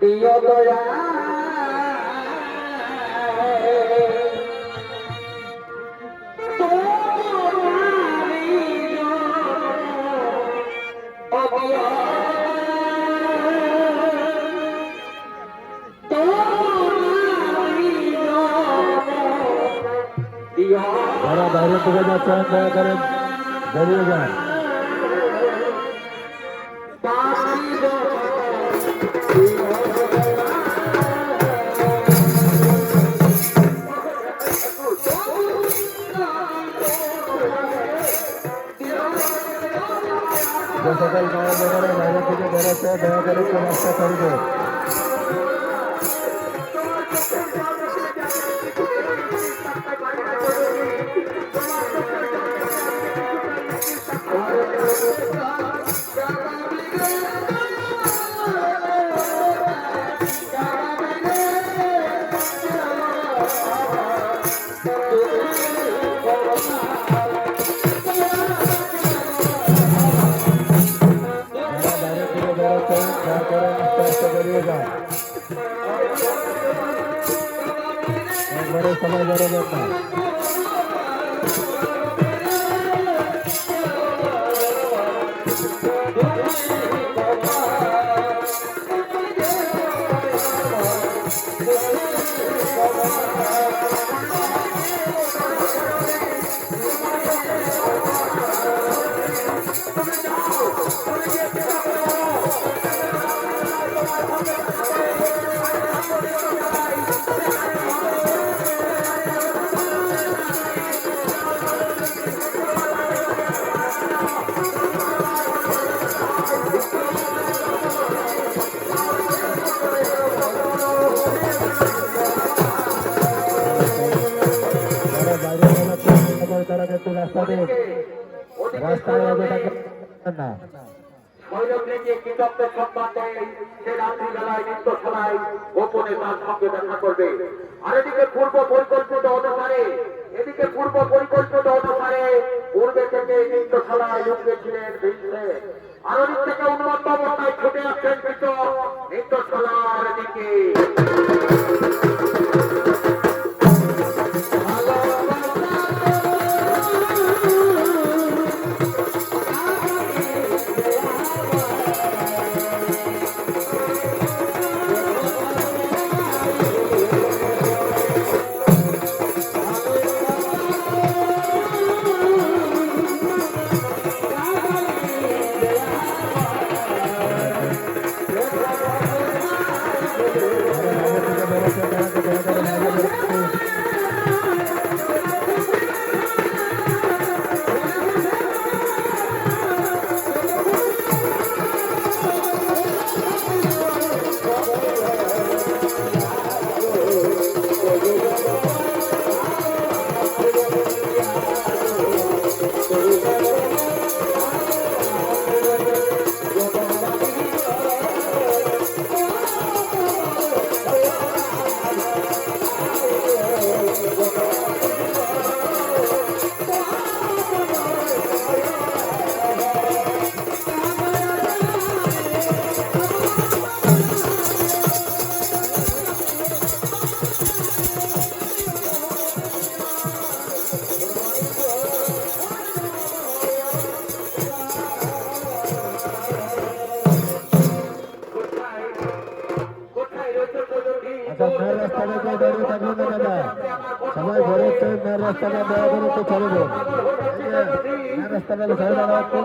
দিও দয়া। যারা বাইরে থেকে যাচ্ছেন দয়া করে বেরিয়ে যান। বেরোচ্ছে দয়া করে রাস্তা করবে। যারা このドロド。দিন রাস্তায় অযথাকে না। ভৈরবকে কৃতজ্ঞের সম্মান দেয় সে রাত্রিবেলায় নিত্য সভায় গোপনে তার সঙ্গে দেখা করবে। আর এদিকে পূর্ব পরিকল্পিত অনুসারে এদিকে পূর্ব পরিকল্পিত অনুসারে পূর্বে থেকে নিত্য লুকিয়ে ছিলেন আর ওদিক থেকে উন্মত্ত অবস্থায় ছুটে আসছেন কৃষক নিত্য সভার দিকে। রাস্তাটা দয়া করে তো মেয়ের রাস্তাটা ছেড়ে দাও একটু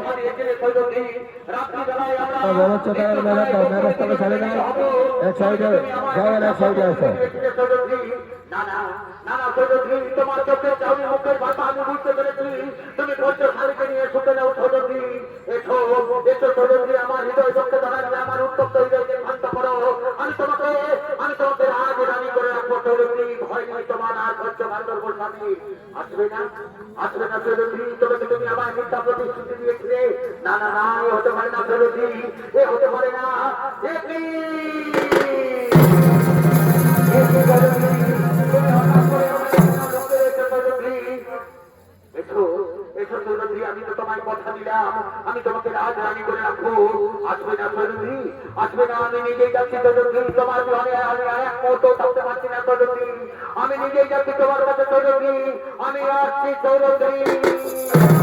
বেরোচ্ছে তারা বেরোন দাও মেয়ের রাস্তাটা ছেড়ে দাও না না এ হতে পারে না সৌরভী এ হতে পারে না আমি তো তোমায় কথা দিলাম আমি তোমাকে রাজরানী করে রাখব আসবে না সৌরভী আসবে না আমি নিজেই যাচ্ছি তোমার কাছে আমি আসছি তৈরি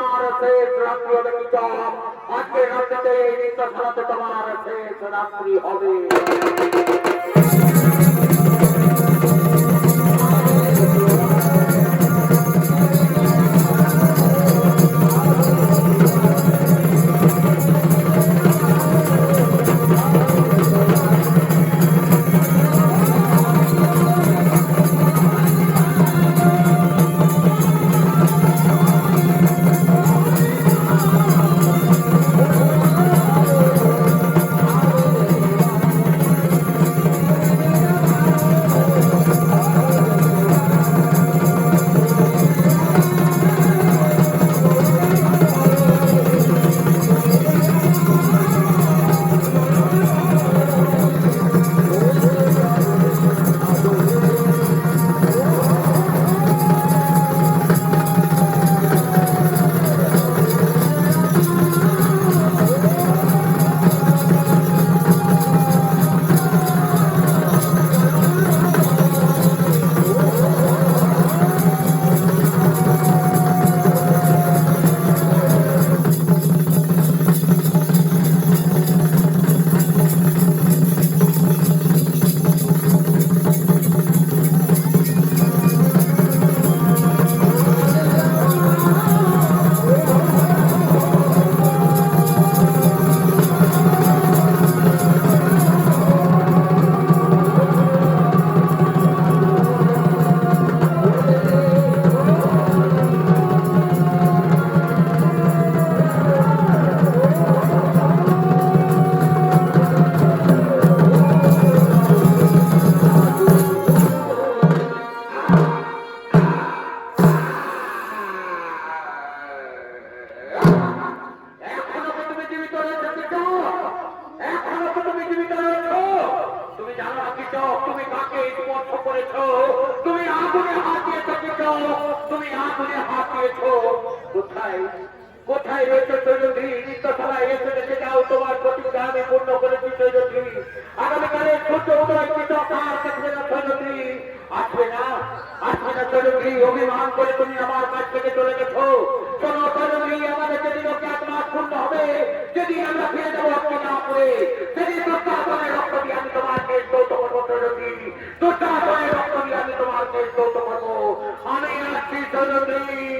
তোমার শেষ রাত্রি হবে কি আজকে রাত্রিতে এই নৃত্য তোমার শেষ রাত্রি হবে। তুমি আগুনে হাত দিয়েছ কোথায়? কোথায় রয়েছে তৈরি নিত্যশালা এসে দেখে যাও, তোমার প্রতিজ্ঞা আমি পূর্ণ করেছি তৈরি আগামীকালে সূর্য উদয় কার কাছে না তৈরি আসবে না? আসবে না তৈরি অভিমান করে তুমি আমার কাছ থেকে চলে গেছো। Hallelujah.